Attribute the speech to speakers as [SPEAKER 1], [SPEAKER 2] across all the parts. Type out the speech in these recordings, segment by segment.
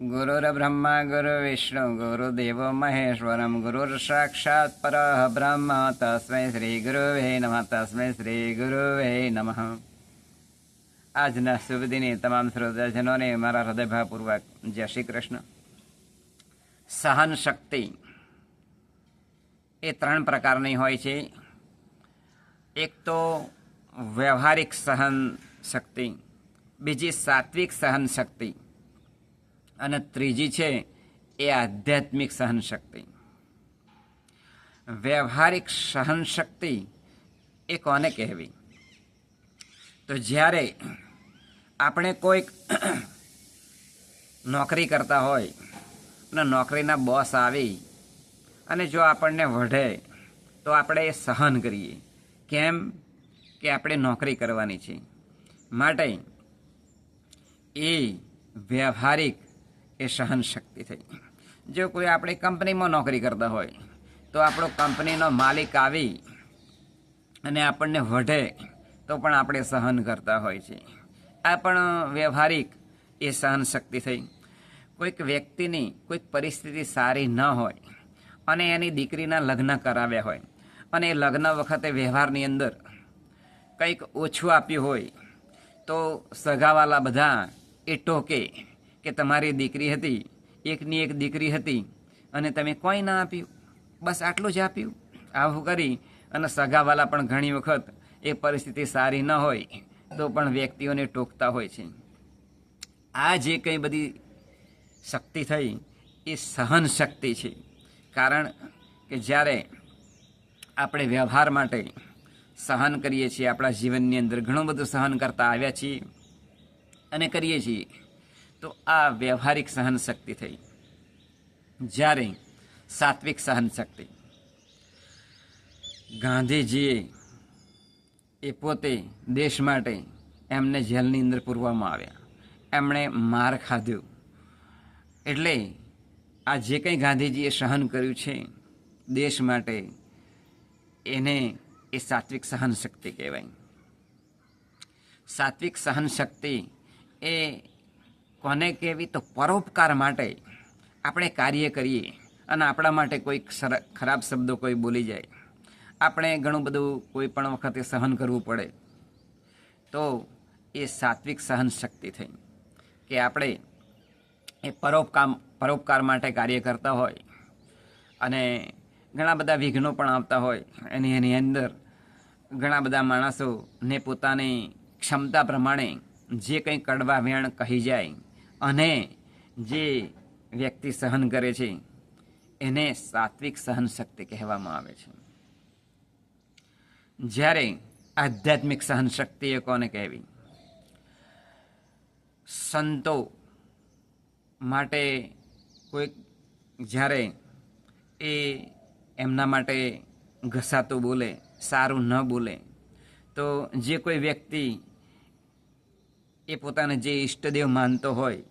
[SPEAKER 1] ગુરુર્બ્રહ્મા गुरुविष्णु ગુરુદેવો મહેશ્વરમ ગુરુર परः ब्रह्म, तस्मै તસ્મૈ શ્રી ગુરુવે નમઃ તસ્મૈ શ્રી ગુરુવે નમઃ આજના શુભ દિને તમામ શ્રોતાજનોને મારા હૃદયભાવપૂર્વક જય શ્રી કૃષ્ણ સહન શક્તિ એ ત્રણ પ્રકારની હોય છે એક તો વ્યવહારિક સહન શક્તિ બીજી સાત્વિક સહન શક્તિ અને ત્રીજી છે, એ આધ્યાત્મિક સહન શક્તિ વ્યવહારિક સહનશક્તિ એ કોને કહેવી? તો જ્યારે આપણે કોઈક નોકરી કરતા હોય અને નોકરીના બોસ આવી અને જો આપણને વઢે, તો આપણે એ સહન કરીએ. કેમ? કે આપણે નોકરી કરવાની છે. માટે એ વ્યવહારિક એ સહન શક્તિ થઈ. જો કોઈ આપણી કંપનીમાં નોકરી કરતા હોય, તો આપણો કંપનીનો માલિક આવી અને આપણને વઢે તો પણ આપણે સહન કરતા હોય છે. આ પણ વ્યવહારિક એ સહન શક્તિ થઈ. કોઈક વ્યક્તિની કોઈક પરિસ્થિતિ સારી ન હોય અને એની દીકરીના લગ્ન કરાવ્યા હોય અને એ લગ્ન વખતે વ્યવહારની અંદર કંઈક ઓછું આપ્યું હોય, તો સગાવાલા બધા એ ટોકે કે તમારી દીકરી હતી, એકની એક દીકરી હતી, અને તમે કોઈ ના આપ્યું? બસ આટલું જ આપ્યું. આવું કરી, અને સગાવાલા પણ ઘણી વખત એ પરિસ્થિતિ સારી ન હોય, તો પણ વ્યક્તિઓને ટોકતા હોય છે. આ જે કંઈ બધી શક્તિ થઈ, એ સહન શક્તિ છે. કારણ કે જ્યારે આપણે વ્યવહાર માટે સહન કરીએ છીએ, આપણા જીવનની અંદર ઘણું બધું સહન કરતા આવ્યા છીએ, અને કરીએ છીએ તો આ વ્યવહારિક સહન શક્તિ થઈ. જ્યારે સાત્વિક સહનશક્તિ. ગાંધીજીએ એ પોતે દેશ માટે એમને જેલની અંદર પૂરવામાં આવ્યા. એમણે માર ખાધ્યું એટલે આ જે કંઈ ગાંધીજીએ સહન કર્યું છે, દેશ માટે એને એ સાત્વિક સહન શક્તિ કહેવાય. સાત્વિક સહન શક્તિ એ કોને કહેવી તો પરોપકાર માટે આપણે કાર્ય કરીએ અને આપણા માટે સર, ખરાબ શબ્દો કોઈ બોલી જાય. આપણે ઘણું બધું કોઈ પણ વખતે સહન કરવું પડે. તો એ સાત્વિક સહન શક્તિ થઈ. કે આપણે એ પરોપકાર પરોપકાર માટે કાર્ય કરતા હોય અને ઘણા બધા વિઘ્નો પણ આવતા હોય. એની એની અંદર ઘણા બધા માણસોને પોતાની ક્ષમતા પ્રમાણે જે કંઈ કડવા વેણ કહી જાય અને જે વ્યક્તિ સહન કરે છે, એને સાત્વિક સહન શક્તિ કહેવામાં આવે છે. જ્યારે આધ્યાત્મિક સહન શક્તિ એ કોને કહેવી? સંતો માટે કોઈક જ્યારે એ એમના માટે ઘસાતું બોલે, સારું ન બોલે, તો જે કોઈ વ્યક્તિ એ પોતાને જે ઈષ્ટદેવ માનતો હોય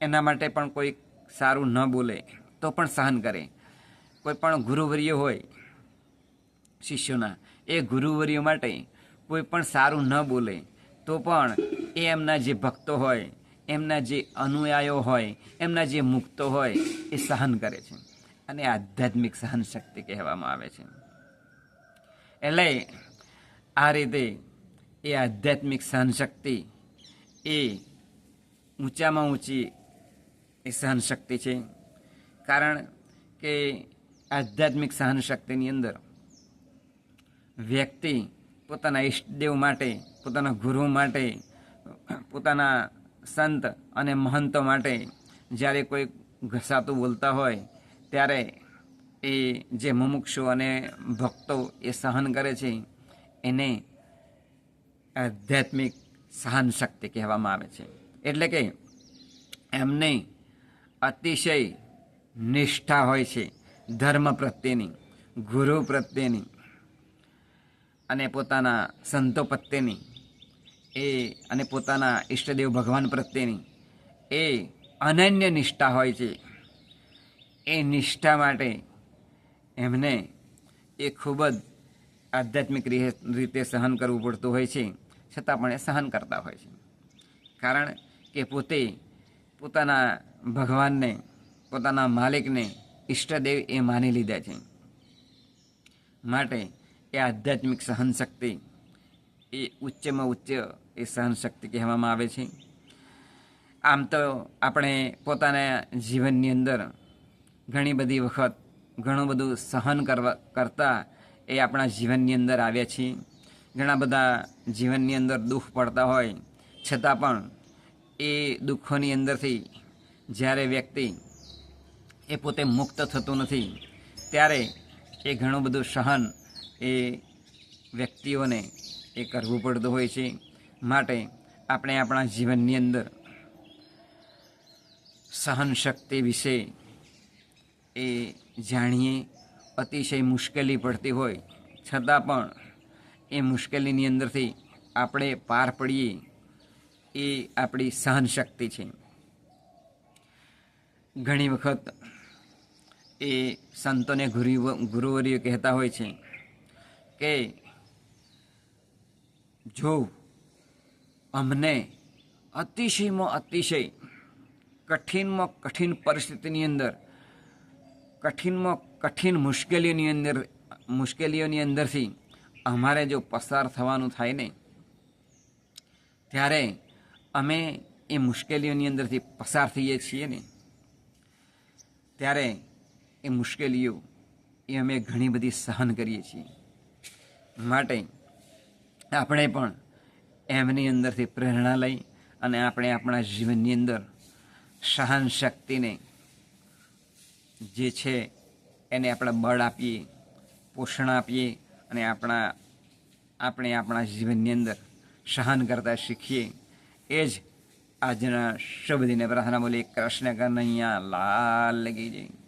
[SPEAKER 1] એના માટે પણ કોઈ સારું ન બોલે, તો પણ સહન કરે. કોઈ પણ ગુરુવર્ય હોય, શિષ્યોના, એ ગુરુવર્ય માટે કોઈ પણ સારું ન બોલે, તો પણ એ એમના જે ભક્તો હોય, એમના જે અનુયાયો હોય, એમના જે મુક્તો હોય, એ સહન કરે છે. અને આધ્યાત્મિક સહન શક્તિ કહેવામાં આવે છે. એટલે આ રીતે એ આધ્યાત્મિક સહન શક્તિ એ ઊંચામાં ઊંચી એ સહન શક્તિ છે. કારણ કે આધ્યાત્મિક સહન શક્તિની અંદર વ્યક્તિ પોતાના ઈષ્ટદેવ માટે, પોતાના ગુરુ માટે, પોતાના સંત અને મહંતો માટે જ્યારે કોઈ ઘસાતું બોલતા હોય ત્યારે એ જે મુમુક્ષુ અને ભક્તો એ સહન કરે છે, એને આધ્યાત્મિક સહન શક્તિ કહેવામાં આવે છે. એટલે કે એમને અતિશય નિષ્ઠા હોય છે. ધર્મ પ્રત્યેની, ગુરુ પ્રત્યેની અને પોતાના સંતો પ્રત્યેની, એ અને પોતાના ઈષ્ટદેવ ભગવાન પ્રત્યેની, એ અનન્ય નિષ્ઠા હોય છે. એ નિષ્ઠા માટે એમને એ ખૂબ જ આધ્યાત્મિક રીતે સહન કરવું પડતું હોય છે. છતાં પણ એ સહન કરતા હોય છે. કારણ કે પોતે પોતાના ભગવાનને, પોતાના માલિકને ઈષ્ટદેવ એ માની લીધા છે. માટે એ આધ્યાત્મિક સહનશક્તિ, એ ઉચ્ચમાં ઉચ્ચ એ સહનશક્તિ કહેવામાં આવે છે. આમ તો આપણે પોતાના જીવનની અંદર ઘણી બધી વખત ઘણું બધું સહન કરવા, કરતાં એ આપણા જીવનની અંદર આવ્યા છીએ. ઘણા બધા જીવનની અંદર દુઃખ પડતા હોય, છતાં પણ એ દુઃખોની અંદરથી જ્યારે વ્યક્તિ એ પોતે મુક્ત થતું નથી, ત્યારે એ ઘણું બધું સહન એ વ્યક્તિઓને એ કરવું પડતું હોય છે. માટે આપણે આપણા જીવનની અંદર સહન શક્તિ વિશે એ જાણીએ. અતિશય મુશ્કેલી પડતી હોય, છતાં પણ એ મુશ્કેલીની અંદરથી આપણે પાર પડીએ. એ આપણી સહન શક્તિ છે. ઘણી વખત એ સંતોને ગુરુ ગુરુવરીઓ કહેતા હોય છે કે જો અમને અતિશયમાં અતિશય, કઠિનમાં કઠિન પરિસ્થિતિની અંદર, કઠિનમાં કઠિન મુશ્કેલીઓની અંદર, મુશ્કેલીઓની અંદરથી અમારે જો પસાર થવાનું થાય ને, ત્યારે અમે એ મુશ્કેલીઓની અંદરથી પસાર થઈએ છીએ ને, ત્યારે એ મુશ્કેલીઓ એ અમે ઘણી બધી સહન કરીએ છીએ. માટે આપણે પણ એમની અંદરથી પ્રેરણા લઈ અને આપણે આપણા જીવનની અંદર સહન શક્તિને જે છે એને આપણે બળ આપીએ, પોષણ આપીએ અને આપણા, આપણે આપણા જીવનની અંદર સહન કરતા શીખીએ. એ જ આજના શબ્દને દિને પ્રાર્થના બોલી કૃષ્ણ કનૈયા લાલ લગી જાય.